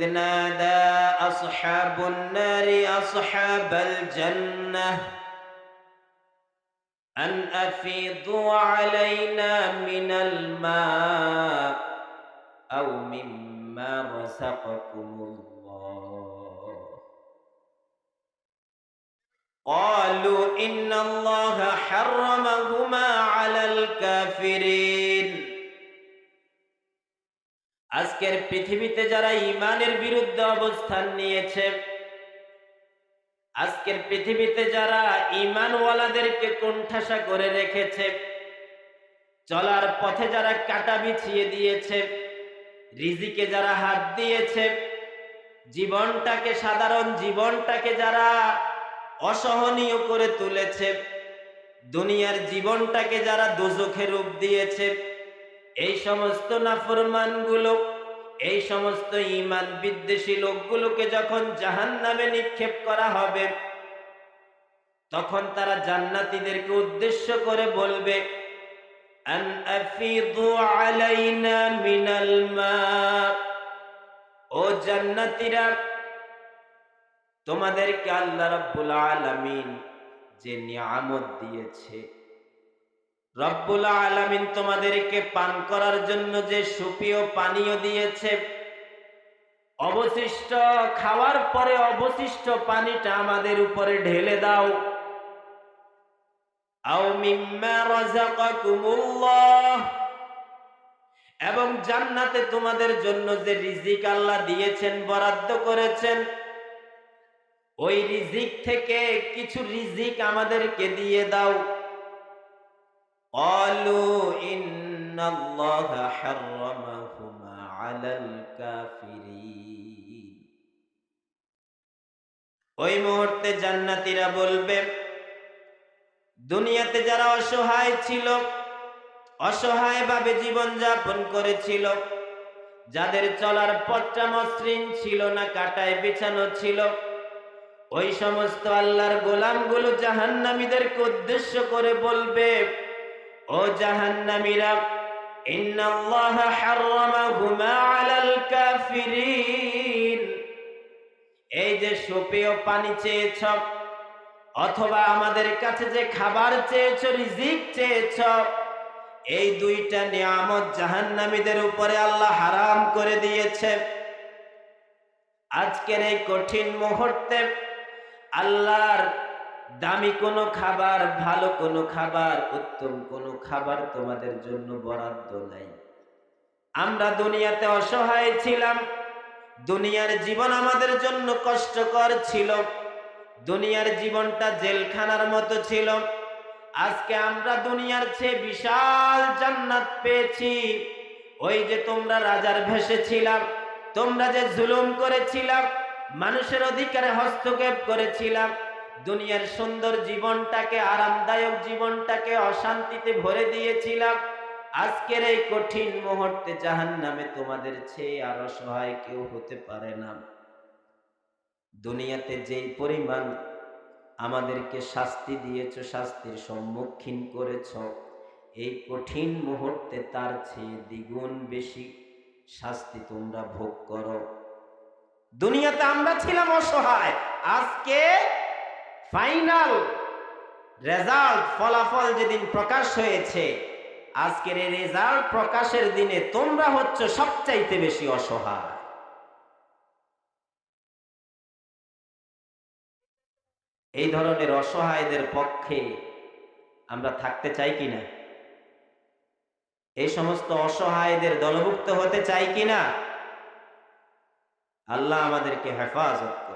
إذ نادى أصحاب النار أصحاب الجنة أن أفيضوا علينا من الماء أو مما رزقكم الله. قالوا إن الله حرمهما على الكافرين. আজকের পৃথিবীতে যারা ইমানের বিরুদ্ধে অবস্থান নিয়েছে, আজকের পৃথিবীতে যারা ইমানওয়ালাদেরকে কোণঠাসা করে রেখেছে, চলার পথে যারা কাটা বিছিয়ে দিয়েছে, রিজিকে যারা হাত দিয়েছে, জীবনটাকে, সাধারণ জীবনটাকে যারা অসহনীয় করে তুলেছে, দুনিয়ার জীবনটাকে যারা দোজখে রূপ দিয়েছে এই সমস্ত নাফরমানগুলো, এই সমস্ত ইমান বিদ্বেষী লোকগুলোকে যখন জাহান নামে নিক্ষেপ করা হবে, তখন তারা জান্নাতীদেরকে উদ্দেশ্য করে বলবে ও জান্নাতীরা, তোমাদেরকে আল্লাহ রাব্বুল আলামিন যে নিয়ামত দিয়েছে রব্বুল আলামিন তোমাদেরকে পান করার জন্য যে সুপীয় পানীয় দিয়েছে, অবশিষ্ট খাওয়ার পরে অবশিষ্ট পানিটা আমাদের উপরে ঢেলে দাও। এবং জান্নাতে তোমাদের জন্য যে রিজিক আল্লাহ দিয়েছেন, বরাদ্দ করেছেন, ওই রিজিক থেকে কিছু রিজিক আমাদেরকে দিয়ে দাও। قالوا إن الله حرمهما على الكافرين ওই মুহূর্তে জান্নাতীরা বলবে দুনিয়াতে যারা অসহায় ছিল অসহায় ভাবে জীবন যাপন করেছিল যাদের চলার পথটা মসৃণ ছিল না কাটায় বিছানো ছিল ওই সমস্ত আল্লাহর গোলামগুলো জাহান্নামীদেরকে উদ্দেশ্য করে বলবে ও জাহান্নামীরা, ইন্নাল্লাহ হাররামাহুমা আলাল কাফিরিন। এই যে সুপেয় পানি চেয়েছ, অথবা আমাদের কাছে যে খাবার চেয়েছ, রিজিক চেয়েছ, এই দুইটা নিয়ামত জাহান্নামীদের উপরে আল্লাহ হারাম করে দিয়েছে। আজকের এই কঠিন মুহূর্তে আল্লাহর দামি কোনো খাবার, ভালো কোনো খাবার, উত্তম কোনো খাবার তোমাদের জন্য বরাদ্দ নাই। আমরা দুনিয়াতে অসহায় ছিলাম, দুনিয়ার জীবন আমাদের জন্য কষ্টকর ছিল, দুনিয়ার জীবনটা জেলখানার মতো ছিল। আজকে আমরা দুনিয়ার চেয়ে বিশাল জান্নাত পেয়েছি। ওই যে তোমরা রাজার ভেসে ছিলাম, তোমরা যে জুলুম করেছিলাম, মানুষের অধিকারে হস্তক্ষেপ করেছিলাম দুনিয়ার সুন্দর জীবনটাকে, আরামদায়ক জীবনটাকে অশান্তিতে ভরে দিয়েছিলাম। আজকের এই কঠিন মুহূর্তে জাহান নামে তোমাদের চেয়ে আর অসহায় কেউ হতে পারে না। দুনিয়াতে যেই পরিমাণ আমাদেরকে শাস্তি দিয়েছ, শাস্তির সম্মুখীন করেছ, এই কঠিন মুহূর্তে তার চেয়ে দ্বিগুণ বেশি শাস্তি তোমরা ভোগ করো। দুনিয়াতে আমরা ছিলাম অসহায়, আজকে ফাইনাল রেজাল্ট ফলাফল যেদিন প্রকাশ হয়েছে, আজকের এই রেজাল্ট প্রকাশের দিনে তোমরা হচ্ছ সবচাইতে বেশি অসহায়। এই ধরনের অসহায়দের পক্ষে আমরা থাকতে চাই কিনা? এই সমস্ত অসহায়দের দলভুক্ত হতে চাই কিনা? আল্লাহ আমাদেরকে হেফাজত